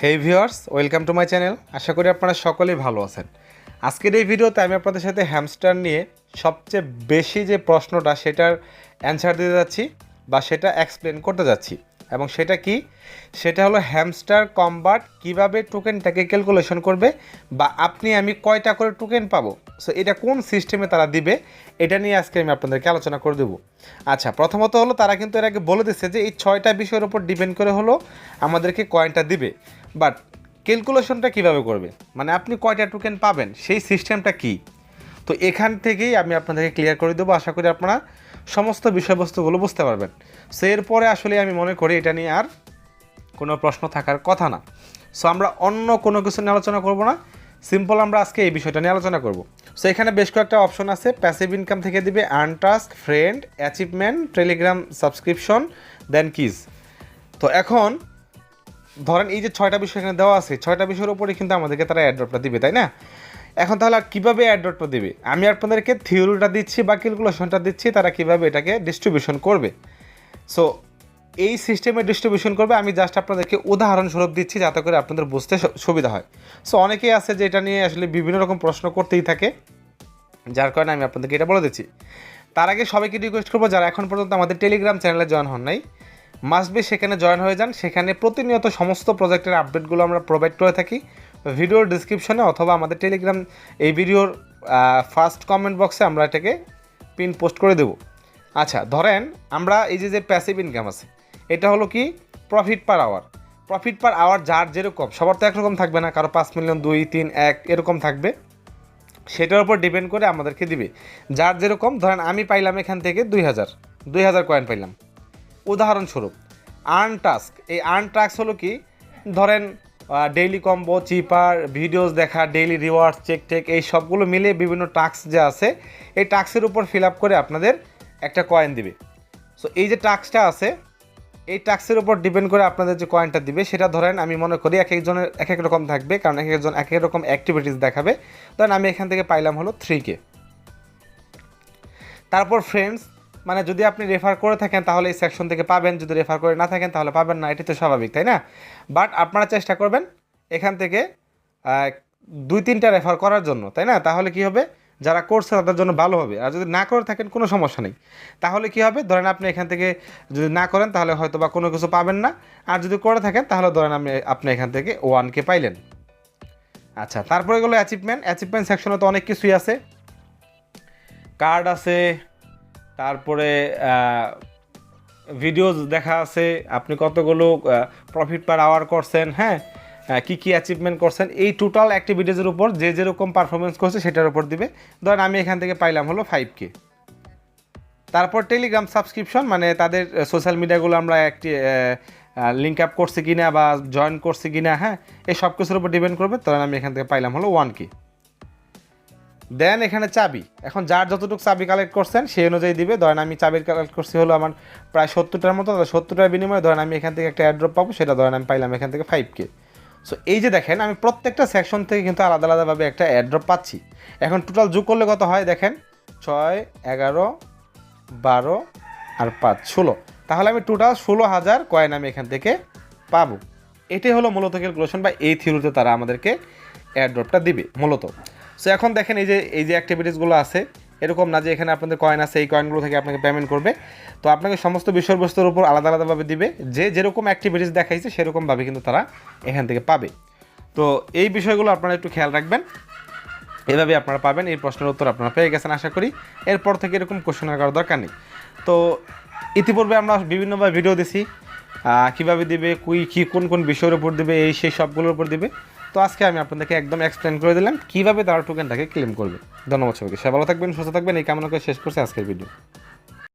Hey viewers welcome to my channel আশা করি আপনারা সকলেই ভালো আছেন। আজকের এই ভিডিওতে আমি আপনাদের সাথে হ্যামস্টার নিয়ে সবচেয়ে বেশি যে প্রশ্নটা সেটার অ্যান্সার দিতে যাচ্ছি বা সেটা এক্সপ্লেন করতে যাচ্ছি। এবং সেটা কি? সেটা হলো হ্যামস্টার কম্বাট কীভাবে টোকেনটাকে ক্যালকুলেশন করবে বা আপনি আমি কয়টা করে টোকেন পাবো? সো এটা কোন সিস্টেমে তারা দিবে? এটা নিয়ে আজকে আমি আপনাদেরকে আলোচনা করে দেবো। আচ্ছা প্রথমত হলো তারা কিন্তু এর আগে বলে দিচ্ছে যে এই ছয়টা বিষয়ের উপর ডিপেন্ড করে হলো আমাদেরকে কয়েনটা দিবে। বাট ক্যালকুলেশনটা কীভাবে করবে? মানে আপনি কয়টা টোকেন পাবেন? সেই সিস্টেমটা কি? তো এখান থেকেই আমি আপনাদেরকে ক্লিয়ার করে দেবো। আশা করি আপনারা সমস্ত বিষয়বস্তুগুলো বুঝতে পারবেন। সো এরপরে আসলে আমি মনে করি এটা নিয়ে আর কোনো প্রশ্ন থাকার কথা না। সো আমরা অন্য কোনো কিছু নিয়ে আলোচনা করব না। সিম্পল আমরা আজকে এই বিষয়টা নিয়ে আলোচনা করব। সো এখানে বেশ কয়েকটা অপশন আছে। প্যাসিভ ইনকাম থেকে দিবে আনটাস্ক ফ্রেন্ড অ্যাচিভমেন্ট টেলিগ্রাম সাবস্ক্রিপশন দেন কিজ তো এখন ধরেন এই যে ছয়টা বিষয় এখানে দেওয়া আছে, ছয়টা বিষয়ের উপরে কিন্তু আমাদেরকে তারা অ্যাড্রপটা দিবে, তাই না? এখন তাহলে আর কীভাবে অ্যাড্রপটা দিবে? আমি আপনাদেরকে থিওরিটা দিচ্ছি বা ক্যালকুলেশনটা দিচ্ছি, তারা কীভাবে এটাকে ডিস্ট্রিবিউশন করবে? সো এই সিস্টেমে ডিস্ট্রিবিউশন করবে, আমি জাস্ট আপনাদেরকে উদাহরণস্বরূপ দিচ্ছি যাতে করে আপনাদের বুঝতে সুবিধা হয়। সো অনেকেই আছে যে এটা নিয়ে আসলে বিভিন্ন রকম প্রশ্ন করতেই থাকে, যার কারণে আমি আপনাদেরকে এটা বলে দিচ্ছি। তার আগে সবাইকে রিকোয়েস্ট করব, যারা এখন পর্যন্ত আমাদের টেলিগ্রাম চ্যানেলে জয়েন হন নাই মাস্ট বি সেখানে জয়েন হয়ে যান। সেখানে প্রতিনিয়ত সমস্ত প্রজেক্টের আপডেটগুলো আমরা প্রোভাইড করে থাকি। ভিডিওর ডিসক্রিপশনে অথবা আমাদের টেলিগ্রাম এই ভিডিওর ফার্স্ট কমেন্ট বক্সে আমরা এটাকে পিন পোস্ট করে দেবো। আচ্ছা ধরেন আমরা এই যে যে প্যাসিভ ইনকাম আছে, এটা হলো কি? Profit per hour profit per hour যার যেরকম, সবার তো একরকম থাকবে না, কারও পাঁচ মিলিয়ন দুই, তিন, এক, এরকম থাকবে। সেটার উপর ডিপেন্ড করে আমাদেরকে দিবে। যার যেরকম, ধরেন আমি পাইলাম এখান থেকে দুই হাজার দুই হাজার কয়েন পাইলাম। উদাহরণস্বরূপ আর্ন টাস্ক এই আর্ন টাস্ক হলো কি? ধরেন ডেইলি কম্বো চিপার ভিডিওস দেখা ডেইলি রিওয়ার্ডস চেক টেক এই সবগুলো মিলে বিভিন্ন টাস্ক যে আছে, এই টাস্কের উপর ফিল আপ করে আপনাদের একটা কয়েন দিবে। সো এই যে টাস্কটা আছে, এই টাস্কের উপর ডিপেন্ড করে আপনাদের যে কয়েনটা দিবে, সেটা ধরেন আমি মনে করি এক একজনের এক এক রকম থাকবে, কারণ এক একজন এক এক রকম অ্যাক্টিভিটিস দেখাবে। ধরেন আমি এখান থেকে পাইলাম হলো থ্রি কে তারপর ফ্রেন্ডস মানে যদি আপনি রেফার করে থাকেন, তাহলে এই সেকশন থেকে পাবেন। যদি রেফার করে না থাকেন, তাহলে পাবেন না। এটি তো স্বাভাবিক, তাই না? বাট আপনারা চেষ্টা করবেন এখান থেকে দুই তিনটা রেফার করার জন্য, তাই না? তাহলে কি হবে? যারা করছে, তাদের জন্য ভালো হবে। আর যদি না করে থাকেন, কোনো সমস্যা নেই। তাহলে কি হবে? ধরেন আপনি এখান থেকে যদি না করেন, তাহলে হয়তো বা কোনো কিছু পাবেন না। আর যদি করে থাকেন, তাহলে ধরেন আপনি আপনি এখান থেকে ওয়ানকে পাইলেন। আচ্ছা তারপরে গেলো অ্যাচিভমেন্ট অ্যাচিভমেন্ট সেকশনে তো অনেক কিছুই আছে। কার্ড আছে তারপরে ভিডিওস দেখা আছে, আপনি কতগুলো প্রফিট পার আওয়ার করছেন হ্যাঁ? কি কি অ্যাচিভমেন্ট করছেন, এই টোটাল অ্যাক্টিভিটিজের উপর যে যেরকম পারফরমেন্স করছে সেটার উপর দিবে। ধরেন আমি এখান থেকে পাইলাম হলো ফাইভ কে তারপর টেলিগ্রাম সাবস্ক্রিপশন মানে তাদের সোশ্যাল মিডিয়াগুলো আমরা একটি লিঙ্ক আপ করছি কিনা বা জয়েন করছি কিনা হ্যাঁ? এই সব কিছুর উপর ডিপেন্ড করবে। তখন আমি এখান থেকে পাইলাম হলো ওয়ান কে দেন এখানে চাবি। এখন যার যতটুকু চাবি কালেক্ট করছেন সেই অনুযায়ী দিবে। ধরেন আমি চাবির কালেক্ট করছি হলো আমার প্রায় সত্তরটার মতো সত্তরটার বিনিময়ে ধরেন আমি এখান থেকে একটা অ্যাড্রপ পাবো, সেটা ধরেন আমি পাইলাম এখান থেকে ফাইভ কে সো এই যে দেখেন, আমি প্রত্যেকটা সেকশন থেকে কিন্তু আলাদা আলাদাভাবে একটা অ্যাড্রপ পাচ্ছি। এখন টোটাল যোগ করলে কত হয়? দেখেন, ছয়, এগারো, বারো আর পাঁচ, ষোলো। তাহলে আমি টোটাল ষোলো হাজার কয়েন আমি এখান থেকে পাবো। এটাই হলো মূলত ক্যালকুলেশন বা এই থিওরিতে তারা আমাদেরকে এয়ারড্রপটা দিবে, মূলত। সো এখন দেখেন এই যে এই যে অ্যাক্টিভিটিসগুলো আছে, এরকম না যে এখানে আপনাদের কয়েন আছে, এই কয়েনগুলো থেকে আপনাকে পেমেন্ট করবে। তো আপনাকে সমস্ত বিষয়বস্তুর উপর আলাদা আলাদাভাবে দিবে। যে যেরকম অ্যাক্টিভিটিস দেখাইছে, সেরকমভাবে কিন্তু তারা এখান থেকে পাবে। তো এই বিষয়গুলো আপনারা একটু খেয়াল রাখবেন। এভাবে আপনারা পাবেন, এই প্রশ্নের উত্তর আপনারা পেয়ে গেছেন, আশা করি। এরপর থেকে এরকম কোশ্চেন করার দরকার নেই। তো ইতিপূর্বে আমরা বিভিন্নভাবে ভিডিও দিছি কীভাবে দিবে, কুই, কী, কোন কোন বিষয়ের উপর দিবে, এই, সেই সবগুলোর উপর দিবে। তো আজকে আমি আপনাদেরকে একদম এক্সপ্লেন করে দিলাম কীভাবে তারা টোকেনটাকে ক্লেম করবে ধন্যবাদ সবাইকে। সে ভালো থাকবেন, সুস্থ থাকবেন, এই কামনা করে শেষ করছে আজকের ভিডিও